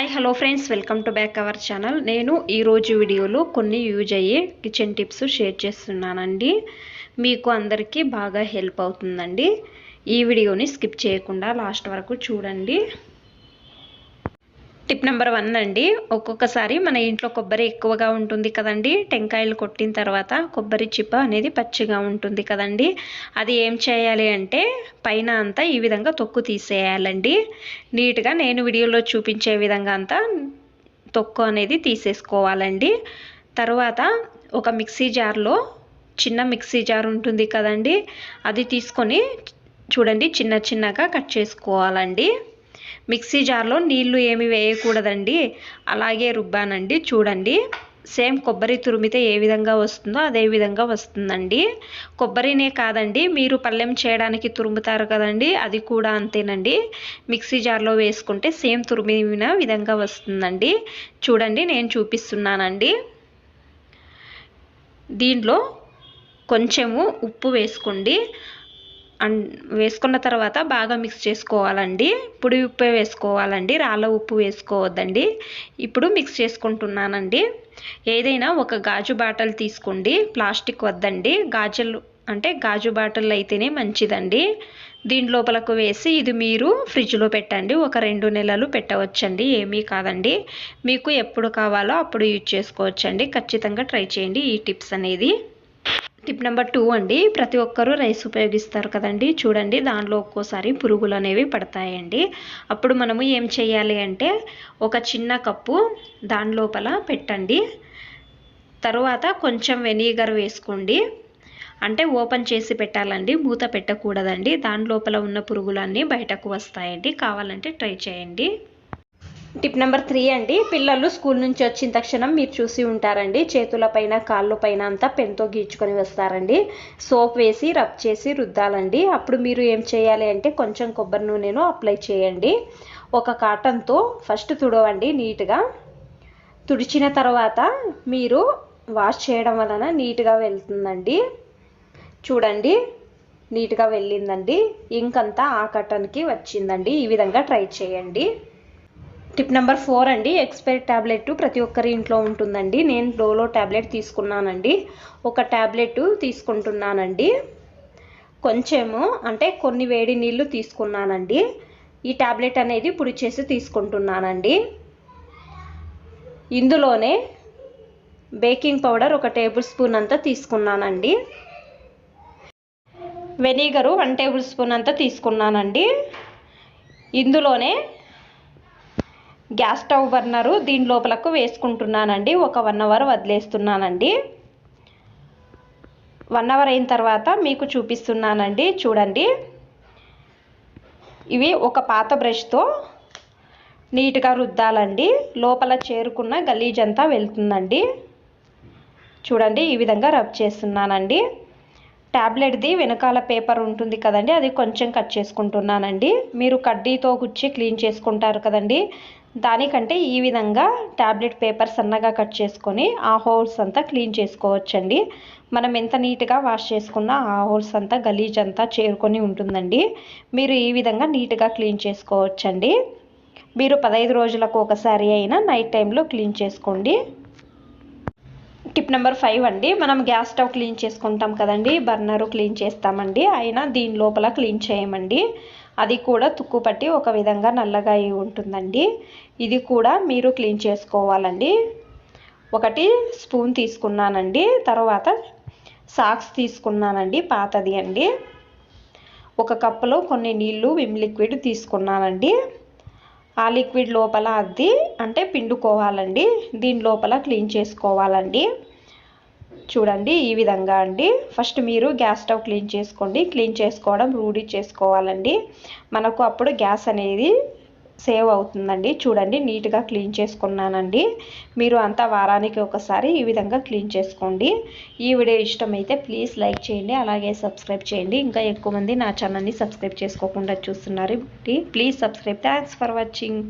Hi hello friends welcome to back our channel నేను ఈరోజు వీడియోలో కొన్ని యూజ్ అయ్యే కిచెన్ టిప్స్ షేర్ చేస్తున్నానండి. మీకు అందరికీ బాగా హెల్ప్ అవుతుందండి. ఈ వీడియోని స్కిప్ చేయకుండా లాస్ట్ వరకు చూడండి. టిప్ నెంబర్ వన్ అండి. ఒక్కొక్కసారి మన ఇంట్లో కొబ్బరి ఎక్కువగా ఉంటుంది కదండి. టెంకాయలు కొట్టిన తర్వాత కొబ్బరి చిప్ప అనేది పచ్చిగా ఉంటుంది కదండి. అది ఏం చేయాలి అంటే పైన అంతా ఈ విధంగా తొక్కు తీసేయాలండి. నీట్గా నేను వీడియోలో చూపించే విధంగా అంతా తొక్కు అనేది తీసేసుకోవాలండి. తర్వాత ఒక మిక్సీ జార్లో చిన్న మిక్సీ జార్ ఉంటుంది కదండి. అది తీసుకొని చూడండి చిన్న చిన్నగా కట్ చేసుకోవాలండి. మిక్సీ జార్లో నీళ్ళు ఏమి వేయకూడదండి. అలాగే రుబ్బానండి. చూడండి. సేమ్ కొబ్బరి తురిమితే ఏ విధంగా వస్తుందో అదే విధంగా వస్తుందండి. కొబ్బరినే కాదండి మీరు పళ్ళెం చేయడానికి తురుముతారు కదండి అది కూడా అంతేనండి. మిక్సీ జార్లో వేసుకుంటే సేమ్ తురిమిన విధంగా వస్తుందండి. చూడండి నేను చూపిస్తున్నానండి. దీంట్లో కొంచెము ఉప్పు వేసుకోండి. అండ్ వేసుకున్న తర్వాత బాగా మిక్స్ చేసుకోవాలండి. పొడి ఉప్పు వేసుకోవాలండి. రాళ్ళ ఉప్పు వేసుకోవద్దండి. ఇప్పుడు మిక్స్ చేసుకుంటున్నానండి. ఏదైనా ఒక గాజు బాటల్ తీసుకోండి. ప్లాస్టిక్ వద్దండి. గాజులు అంటే గాజు బాటిల్ అయితేనే మంచిదండి. దీని లోపలకు వేసి ఇది మీరు ఫ్రిడ్జ్లో పెట్టండి. ఒక రెండు నెలలు పెట్టవచ్చండి. ఏమీ కాదండి. మీకు ఎప్పుడు కావాలో అప్పుడు యూజ్ చేసుకోవచ్చండి. ఖచ్చితంగా ట్రై చేయండి ఈ టిప్స్ అనేది. టిప్ నెంబర్ టూ అండి ప్రతి ఒక్కరూ రైస్ ఉపయోగిస్తారు కదండి. చూడండి దానిలో ఒక్కోసారి పురుగులు అనేవి పడతాయండి. అప్పుడు మనము ఏం చేయాలి అంటే ఒక చిన్న కప్పు దాని లోపల పెట్టండి. తర్వాత కొంచెం వెనిగర్ వేసుకోండి. అంటే ఓపెన్ చేసి పెట్టాలండి మూత పెట్టకూడదండి. దాని లోపల ఉన్న పురుగులన్నీ బయటకు వస్తాయండి. కావాలంటే ట్రై చేయండి. టిప్ నెంబర్ త్రీ అండి. పిల్లలు స్కూల్ నుంచి వచ్చిన తక్షణం మీరు చూసి ఉంటారండి. చేతుల పైన కాళ్ళు పైన అంతా పెన్తో గీచుకొని వస్తారండి. సోప్ వేసి రబ్ చేసి రుద్దాలండి. అప్పుడు మీరు ఏం చేయాలి అంటే కొంచెం కొబ్బరి నూనెను అప్లై చేయండి. ఒక కాటన్తో ఫస్ట్ తుడవండి నీట్గా. తుడిచిన తర్వాత మీరు వాష్ చేయడం వలన నీట్గా వెళ్తుందండి. చూడండి నీట్గా వెళ్ళిందండి. ఇంకంతా ఆ కటన్కి వచ్చిందండి. ఈ విధంగా ట్రై చేయండి. టిప్ నెంబర్ ఫోర్ అండి ఎక్స్పైర్ ట్యాబ్లెట్ ప్రతి ఒక్కరి ఇంట్లో ఉంటుందండి. నేను డోలో ట్యాబ్లెట్ తీసుకున్నానండి. ఒక ట్యాబ్లెట్ తీసుకుంటున్నానండి. కొంచెము అంటే కొన్ని వేడి నీళ్ళు తీసుకున్నానండి. ఈ ట్యాబ్లెట్ అనేది పొడి చేసి తీసుకుంటున్నానండి. ఇందులోనే బేకింగ్ పౌడర్ ఒక టేబుల్ స్పూన్ అంతా తీసుకున్నానండి. వెనిగరు వన్ టేబుల్ స్పూన్ అంతా తీసుకున్నానండి. ఇందులోనే గ్యాస్ స్టవ్ బర్నరు దీని లోపలకు వేసుకుంటున్నానండి. ఒక వన్ అవర్ వదిలేస్తున్నానండి. వన్ అవర్ అయిన తర్వాత మీకు చూపిస్తున్నానండి. చూడండి. ఇవి ఒక పాత బ్రష్తో నీట్గా రుద్దాలండి. లోపల చేరుకున్న గలీజ్ అంతా వెళ్తుందండి. చూడండి ఈ విధంగా రబ్ చేస్తున్నానండి. ట్యాబ్లెట్ది వెనకాల పేపర్ ఉంటుంది కదండి అది కొంచెం కట్ చేసుకుంటున్నానండి. మీరు కడ్డీతో గుచ్చి క్లీన్ చేసుకుంటారు కదండి. దానికంటే ఈ విధంగా ట్యాబ్లెట్ పేపర్ సన్నగా కట్ చేసుకొని ఆ హోల్స్ అంతా క్లీన్ చేసుకోవచ్చండి. మనం ఎంత నీట్గా వాష్ చేసుకున్నా ఆ హోల్స్ అంతా గలీజ్ అంతా చేరుకొని ఉంటుందండి. మీరు ఈ విధంగా నీట్గా క్లీన్ చేసుకోవచ్చండి. మీరు పదహైదు రోజులకు ఒకసారి అయినా నైట్ టైంలో క్లీన్ చేసుకోండి. టిప్ నెంబర్ ఫైవ్ అండి. మనం గ్యాస్ స్టవ్ క్లీన్ చేసుకుంటాం కదండి. బర్నరు క్లీన్ చేస్తామండి. అయినా దీని లోపల క్లీన్ చేయమండి. అది కూడా తుక్కు పట్టి ఒక విధంగా నల్లగా అయి ఉంటుందండి. ఇది కూడా మీరు క్లీన్ చేసుకోవాలండి. ఒకటి స్పూన్ తీసుకున్నానండి. తర్వాత సాక్స్ తీసుకున్నానండి. పాతది అండి. ఒక కప్పులో కొన్ని నీళ్ళు విమ్ లిక్విడ్ తీసుకున్నానండి. ఆ లిక్విడ్ లోపల అది అంటే పిండుకోవాలండి. దీని లోపల క్లీన్ చేసుకోవాలండి. చూడండి ఈ విధంగా అండి. ఫస్ట్ మీరు గ్యాస్ స్టవ్ క్లీన్ చేసుకోండి. క్లీన్ చేసుకోవడం రూఢి చేసుకోవాలండి. మనకు అప్పుడు గ్యాస్ అనేది సేవ్ అవుతుందండి. చూడండి నీట్గా క్లీన్ చేసుకున్నానండి. మీరు అంతా వారానికి ఒకసారి ఈ విధంగా క్లీన్ చేసుకోండి. ఈ వీడియో ఇష్టమైతే ప్లీజ్ లైక్ చేయండి అలాగే సబ్స్క్రైబ్ చేయండి. ఇంకా ఎక్కువ మంది నా ఛానల్ని సబ్స్క్రైబ్ చేసుకోకుండా చూస్తున్నారు please subscribe. Thanks for watching.